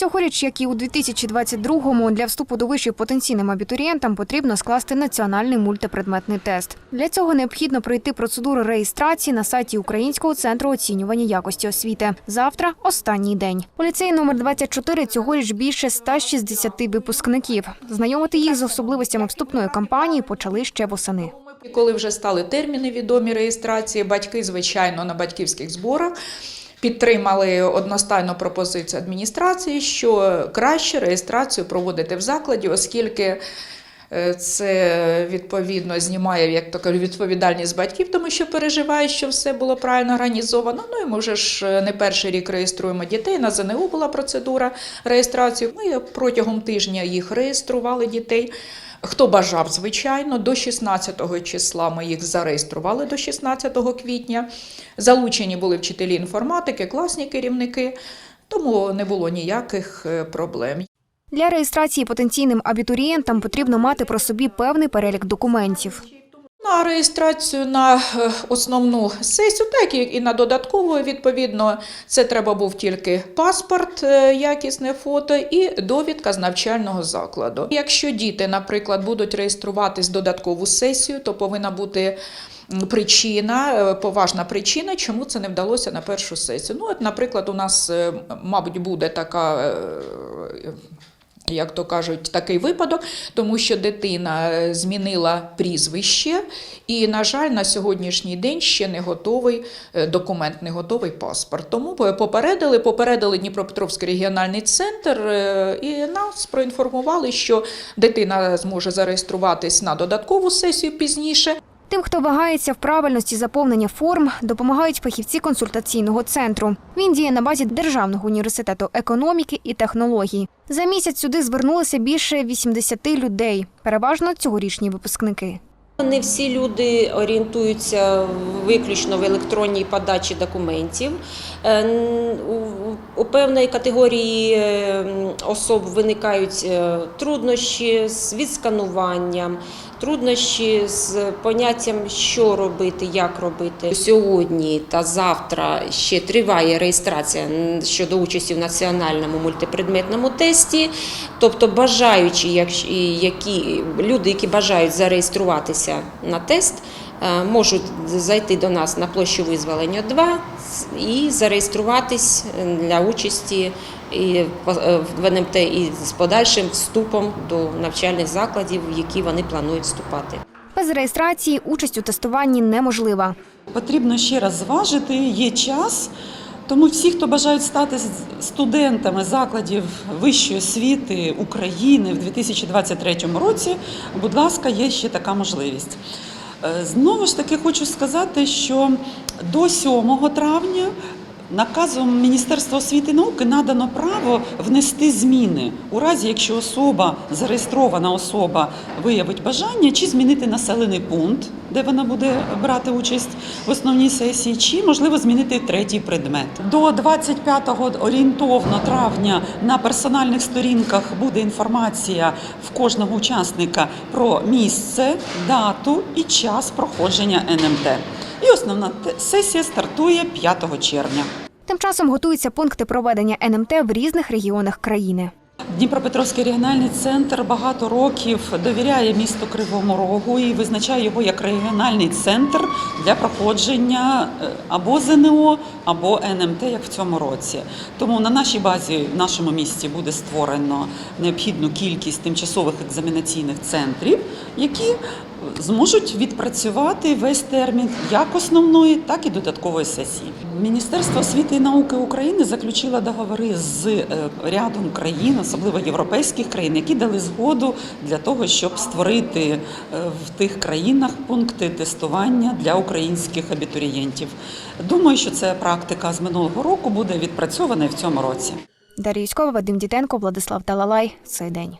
Цьогоріч, як і у 2022-му, для вступу до вишів потенційним абітурієнтам потрібно скласти національний мультипредметний тест. Для цього необхідно пройти процедуру реєстрації на сайті Українського центру оцінювання якості освіти. Завтра останній день. У ліцеї номер 24 цьогоріч більше 160 випускників. Знайомити їх з особливостями вступної кампанії почали ще восени. Коли вже стали терміни відомі реєстрації, батьки, звичайно, на батьківських зборах підтримали одностайну пропозицію адміністрації, що краще реєстрацію проводити в закладі, оскільки е, це відповідно знімає як то відповідальність батьків, тому що переживають, що все було правильно організовано. Ну і ми вже ж е, не перший рік реєструємо дітей. На ЗНУ була процедура реєстрації. Ми протягом тижня їх реєстрували дітей. Хто бажав, звичайно, до 16 числа ми їх зареєстрували до 16 квітня. Залучені були вчителі інформатики, класні керівники, тому не було ніяких е, проблем. Для реєстрації потенційним абітурієнтам потрібно мати про собі певний перелік документів. На реєстрацію на е, основну сесію, так і на додаткову, відповідно, це треба був тільки паспорт, е, якісне фото і довідка з навчального закладу. Якщо діти, наприклад, будуть реєструватись додаткову сесію, то повинна бути причина, е, поважна причина, чому це не вдалося на першу сесію. Ну, от, наприклад, у нас, мабуть, буде така. Як то кажуть, такий випадок, тому що дитина е, змінила прізвище, і, на жаль, на сьогоднішній день ще не готовий е, документ, не готовий паспорт. Тому попередили, попередили Дніпропетровський регіональний центр е, і нас проінформували, що дитина зможе зареєструватись на додаткову сесію пізніше. Тим, хто вагається в правильності заповнення форм, допомагають фахівці консультаційного центру. Він діє на базі Державного університету економіки і технологій. За місяць сюди звернулося більше 80 людей, переважно цьогорічні випускники. Не всі люди орієнтуються виключно в електронній подачі документів. Е, у- У певної категорії е, особ виникають е, труднощі з відскануванням, труднощі з поняттям, що робити, як робити. Сьогодні та завтра ще триває реєстрація щодо участі в національному мультипредметному тесті. Тобто, бажаючі, які люди, які бажають зареєструватися на тест, можуть зайти до нас на площу визволення 2 і зареєструватись для участі і е, в НМТ і з подальшим вступом до навчальних закладів, в які вони планують вступати. Без реєстрації участь у тестуванні неможлива. Потрібно ще раз зважити, є час. Тому всі, хто бажають стати студентами закладів вищої освіти України в 2023 році, будь ласка, є ще така можливість. Е, Знову ж таки хочу сказати, що до 7 травня наказом Міністерства освіти і науки надано право внести зміни у разі, якщо особа, зареєстрована особа, виявить бажання, чи змінити населений пункт, де вона буде брати участь в основній сесії, чи можливо змінити третій предмет. До 25 орієнтовно травня на персональних сторінках буде інформація в кожного учасника про місце, дату і час проходження НМТ. І основна сесія стартує 5 червня. Тим часом готуються пункти проведення НМТ в різних регіонах країни. Дніпропетровський регіональний центр багато років довіряє місту Кривому Рогу і визначає його як регіональний центр для проходження е, або ЗНО, або НМТ, як в цьому році. Тому на нашій базі, в нашому місті, буде створено необхідну кількість тимчасових екзаменаційних центрів, які зможуть відпрацювати весь термін як основної, так і додаткової сесії. Міністерство освіти і науки України заключило договори з е, рядом країн, особливо європейських країн, які дали згоду для того, щоб створити е, в тих країнах пункти тестування для українських абітурієнтів. Думаю, що ця практика з минулого року буде відпрацьована і в цьому році. Дар'я Юськова, Вадим Діденко, Владислав Талалай. Цей день.